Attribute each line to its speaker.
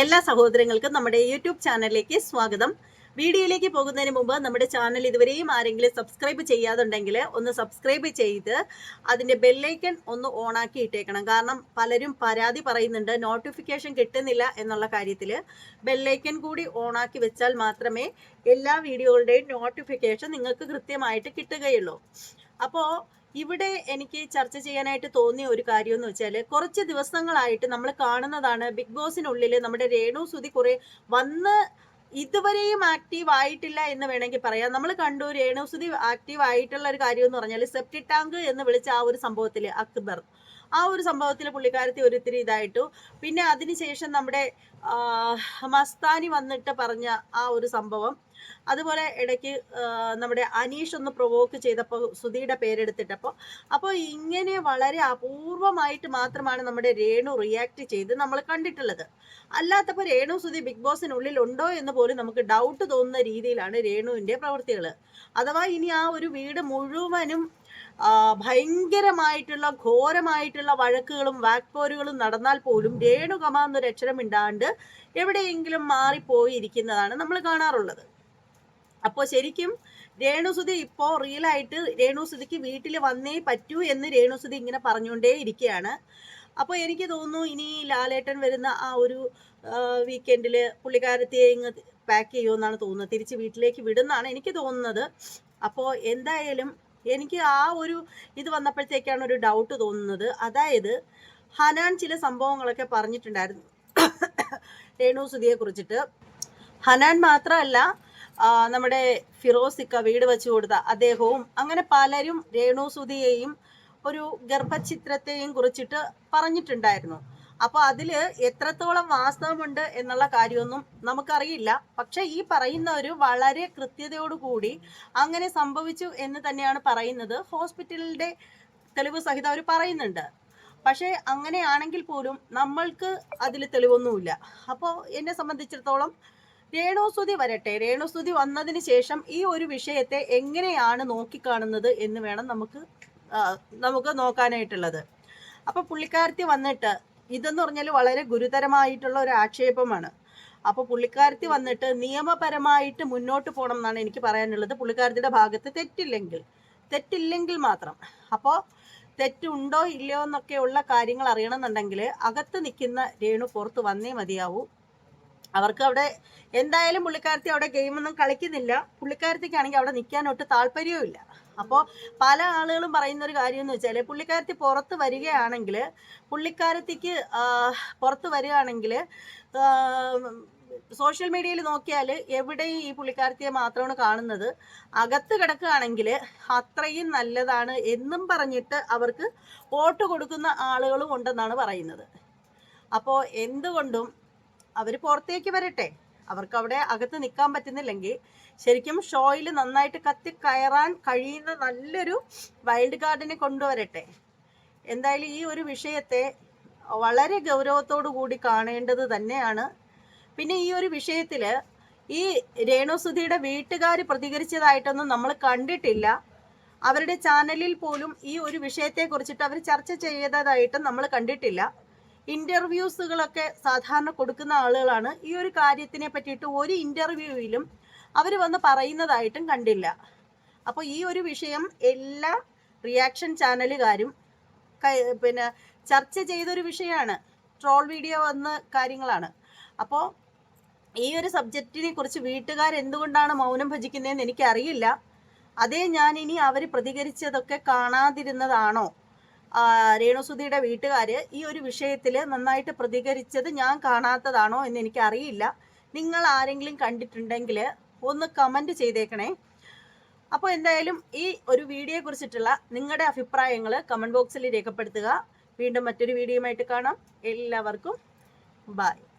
Speaker 1: എല്ലാ സഹോദരങ്ങൾക്കും നമ്മുടെ യൂട്യൂബ് ചാനലിലേക്ക് സ്വാഗതം. വീഡിയോയിലേക്ക് പോകുന്നതിന് മുമ്പ് നമ്മുടെ ചാനൽ ഇതുവരെയും ആരെങ്കിലും സബ്സ്ക്രൈബ് ചെയ്യാതുണ്ടെങ്കിൽ ഒന്ന് സബ്സ്ക്രൈബ് ചെയ്ത് അതിന്റെ ബെല്ലൈക്കൺ ഒന്ന് ഓണാക്കി ഇട്ടേക്കണം. കാരണം പലരും പരാതി പറയുന്നുണ്ട് നോട്ടിഫിക്കേഷൻ കിട്ടുന്നില്ല എന്നുള്ള കാര്യത്തിൽ. ബെല്ലൈക്കൺ കൂടി ഓണാക്കി വെച്ചാൽ മാത്രമേ എല്ലാ വീഡിയോകളുടെയും നോട്ടിഫിക്കേഷൻ നിങ്ങൾക്ക് കൃത്യമായിട്ട് കിട്ടുകയുള്ളൂ. അപ്പോൾ ഇവിടെ എനിക്ക് ചർച്ച ചെയ്യാനായിട്ട് തോന്നിയ ഒരു കാര്യം എന്ന് വെച്ചാൽ കുറച്ച് ദിവസങ്ങളായിട്ട് നമ്മൾ കാണുന്നതാണ് ബിഗ് ബോസിനുള്ളിൽ നമ്മുടെ രേണു സുതി കുറെ വന്ന് ഇതുവരെയും ആക്റ്റീവ് ആയിട്ടില്ല എന്ന് വേണമെങ്കിൽ പറയാം. നമ്മൾ കണ്ടു രേണു സുതി ആക്റ്റീവ് ആയിട്ടുള്ള ഒരു കാര്യം എന്ന് പറഞ്ഞാൽ സെപ്റ്റി ടാങ്ക് എന്ന് വിളിച്ച ആ ഒരു സംഭവത്തിൽ അക്ബർ. ആ ഒരു സംഭവത്തിൽ പുള്ളിക്കാരത്തി ഒരിത്തിരി ഇതായിട്ടു. പിന്നെ അതിനുശേഷം നമ്മുടെ മസ്താനി വന്നിട്ട് പറഞ്ഞ ആ ഒരു സംഭവം. അതുപോലെ ഇടയ്ക്ക് നമ്മുടെ അനീഷ് ഒന്ന് പ്രൊവോക്ക് ചെയ്തപ്പോൾ സുധിയുടെ പേരെടുത്തിട്ടപ്പോൾ അപ്പോൾ ഇങ്ങനെ വളരെ അപൂർവമായിട്ട് മാത്രമാണ് നമ്മുടെ രേണു റിയാക്ട് ചെയ്ത് നമ്മൾ കണ്ടിട്ടുള്ളത്. അല്ലാത്തപ്പോൾ രേണു സുധി ബിഗ് ബോസിനുള്ളിൽ ഉണ്ടോ എന്ന് പോലും നമുക്ക് ഡൗട്ട് തോന്നുന്ന രീതിയിലാണ് രേണുവിന്റെ പ്രവൃത്തികൾ അഥവാ ഇനി ആ ഒരു വീട് മുഴുവനും ഭയങ്കരമായിട്ടുള്ള ഘോരമായിട്ടുള്ള വഴക്കുകളും വാക്പോരുകളും നടന്നാൽ പോലും രേണുകമ എന്നൊരു അക്ഷരം ഇണ്ടാണ്ട് എവിടെയെങ്കിലും മാറിപ്പോയിരിക്കുന്നതാണ് നമ്മൾ കാണാറുള്ളത്. അപ്പോൾ ശരിക്കും രേണുസുതി ഇപ്പോൾ റിയലായിട്ട് രേണുസുതിക്ക് വീട്ടിൽ വന്നേ പറ്റൂ എന്ന് രേണുസുതി ഇങ്ങനെ പറഞ്ഞുകൊണ്ടേ ഇരിക്കുകയാണ്. അപ്പോൾ എനിക്ക് തോന്നുന്നു ഇനി ലാലേട്ടൻ വരുന്ന ആ ഒരു വീക്കെൻഡിൽ പുള്ളിക്കാരത്തിയെ ഇങ്ങ് പാക്ക് ചെയ്യുമെന്നാണ് തോന്നുന്നത്. തിരിച്ച് വീട്ടിലേക്ക് വിടുന്നാണ് എനിക്ക് തോന്നുന്നത്. അപ്പോൾ എന്തായാലും എനിക്ക് ആ ഒരു ഇത് വന്നപ്പോഴത്തേക്കാണ് ഒരു ഡൗട്ട് തോന്നുന്നത്. അതായത് ഹനാൻ ചില സംഭവങ്ങളൊക്കെ പറഞ്ഞിട്ടുണ്ടായിരുന്നു. രേണു സുധിയെ കുറിച്ചിട്ട്. ഹനാൻ മാത്രമല്ല നമ്മുടെ ഫിറോസിക്ക വീട് വെച്ചു കൊടുത്ത അദ്ദേഹവും അങ്ങനെ പലരും രേണു സുധിയെയും ഒരു ഗർഭചിത്രത്തെയും കുറിച്ചിട്ട് പറഞ്ഞിട്ടുണ്ടായിരുന്നു. അപ്പൊ അതിൽ എത്രത്തോളം വാസ്തവമുണ്ട് എന്നുള്ള കാര്യമൊന്നും നമുക്കറിയില്ല. പക്ഷെ ഈ പറയുന്നവര് വളരെ കൃത്യതയോടുകൂടി അങ്ങനെ സംഭവിച്ചു എന്ന് തന്നെയാണ് പറയുന്നത്. ഹോസ്പിറ്റലിന്റെ തെളിവ് സഹിതം അവർ പറയുന്നുണ്ട്. പക്ഷേ അങ്ങനെയാണെങ്കിൽ പോലും നമ്മൾക്ക് അതിൽ തെളിവൊന്നുമില്ല. അപ്പോൾ എന്നെ സംബന്ധിച്ചിടത്തോളം രേണുസ്തുതി വരട്ടെ. രേണുസ്തുതി വന്നതിന് ശേഷം ഈ ഒരു വിഷയത്തെ എങ്ങനെയാണ് നോക്കിക്കാണുന്നത് എന്ന് വേണം നമുക്ക് നമുക്ക് നോക്കാനായിട്ടുള്ളത്. അപ്പോൾ പുള്ളിക്കാരത്തി വന്നിട്ട് ഇതെന്ന് പറഞ്ഞാൽ വളരെ ഗുരുതരമായിട്ടുള്ള ഒരു ആക്ഷേപമാണ്. അപ്പോൾ പുള്ളിക്കാരത്തി വന്നിട്ട് നിയമപരമായിട്ട് മുന്നോട്ട് പോകണം എന്നാണ് എനിക്ക് പറയാനുള്ളത്. പുള്ളിക്കാരത്തിയുടെ ഭാഗത്ത് തെറ്റില്ലെങ്കിൽ തെറ്റില്ലെങ്കിൽ മാത്രം. അപ്പോൾ തെറ്റുണ്ടോ ഇല്ലയോ എന്നൊക്കെയുള്ള കാര്യങ്ങൾ അറിയണമെന്നുണ്ടെങ്കിൽ അകത്ത് നിൽക്കുന്ന രേണു പുറത്ത് വന്നേ മതിയാവൂ. അവർക്ക് അവിടെ എന്തായാലും പുള്ളിക്കാരത്തി അവിടെ ഗെയിമൊന്നും കളിക്കുന്നില്ല. പുള്ളിക്കാരത്തിക്കാണെങ്കിൽ അവിടെ നിൽക്കാൻ ഒട്ട് താല്പര്യവും ഇല്ല. അപ്പോൾ പല ആളുകളും പറയുന്ന ഒരു കാര്യം എന്ന് വെച്ചാൽ പുള്ളിക്കാരത്തി പുറത്ത് വരികയാണെങ്കിൽ പുള്ളിക്കാരത്തിക്ക് പുറത്ത് വരികയാണെങ്കിൽ സോഷ്യൽ മീഡിയയിൽ നോക്കിയാൽ എവിടെയും ഈ പുള്ളിക്കാരത്തിയെ മാത്രമാണ് കാണുന്നത്. അകത്ത് കിടക്കുകയാണെങ്കിൽ അത്രയും നല്ലതാണ് എന്നും പറഞ്ഞിട്ട് അവർക്ക് വോട്ട് കൊടുക്കുന്ന ആളുകളും ഉണ്ടെന്നാണ് പറയുന്നത്. അപ്പോൾ എന്തുകൊണ്ടും അവർ പുറത്തേക്ക് വരട്ടെ. അവർക്ക് അവിടെ അകത്ത് നിൽക്കാൻ പറ്റുന്നില്ലെങ്കിൽ ശരിക്കും ഷോയിൽ നന്നായിട്ട് കത്തി കയറാൻ കഴിയുന്ന നല്ലൊരു വൈൽഡ് കാർഡിനെ കൊണ്ടുവരട്ടെ. എന്തായാലും ഈ ഒരു വിഷയത്തെ വളരെ ഗൗരവത്തോടു കൂടി കാണേണ്ടത് തന്നെയാണ്. പിന്നെ ഈ ഒരു വിഷയത്തിൽ ഈ രേണുസുധിയുടെ വീട്ടുകാർ പ്രതികരിച്ചതായിട്ടൊന്നും നമ്മൾ കണ്ടിട്ടില്ല. അവരുടെ ചാനലിൽ പോലും ഈ ഒരു വിഷയത്തെ കുറിച്ചിട്ട് അവർ ചർച്ച ചെയ്തതായിട്ടും നമ്മൾ കണ്ടിട്ടില്ല. ഇന്റർവ്യൂസുകളൊക്കെ സാധാരണ കൊടുക്കുന്ന ആളുകളാണ്. ഈ ഒരു കാര്യത്തിനെ പറ്റിയിട്ട് ഒരു ഇന്റർവ്യൂവിലും അവർ വന്ന് പറയുന്നതായിട്ടും കണ്ടില്ല. അപ്പോൾ ഈ ഒരു വിഷയം എല്ലാ റിയാക്ഷൻ ചാനലുകാരും പിന്നെ ചർച്ച ചെയ്തൊരു വിഷയമാണ്. ട്രോൾ വീഡിയോ വന്ന് കാര്യങ്ങളാണ്. അപ്പോൾ ഈ ഒരു സബ്ജക്റ്റിനെ കുറിച്ച് വീട്ടുകാർ എന്തുകൊണ്ടാണ് മൗനം ഭജിക്കുന്നതെന്ന് എനിക്കറിയില്ല. അതേ ഞാൻ ഇനി അവർ പ്രതികരിച്ചതൊക്കെ കാണാതിരുന്നതാണോ? രേണുസുധിയുടെ വീട്ടുകാർ ഈ ഒരു വിഷയത്തിൽ നന്നായിട്ട് പ്രതികരിച്ചത് ഞാൻ കാണാത്തതാണോ എന്ന് എനിക്കറിയില്ല. നിങ്ങൾ ആരെങ്കിലും കണ്ടിട്ടുണ്ടെങ്കിൽ ഒന്ന് കമന്റ് ചെയ്തേക്കണേ. അപ്പോൾ എന്തായാലും ഈ ഒരു വീഡിയോയെ കുറിച്ചിട്ടുള്ള നിങ്ങളുടെ അഭിപ്രായങ്ങൾ കമന്റ് ബോക്സിൽ രേഖപ്പെടുത്തുക. വീണ്ടും മറ്റൊരു വീഡിയോയുമായിട്ട് കാണാം. എല്ലാവർക്കും ബായ്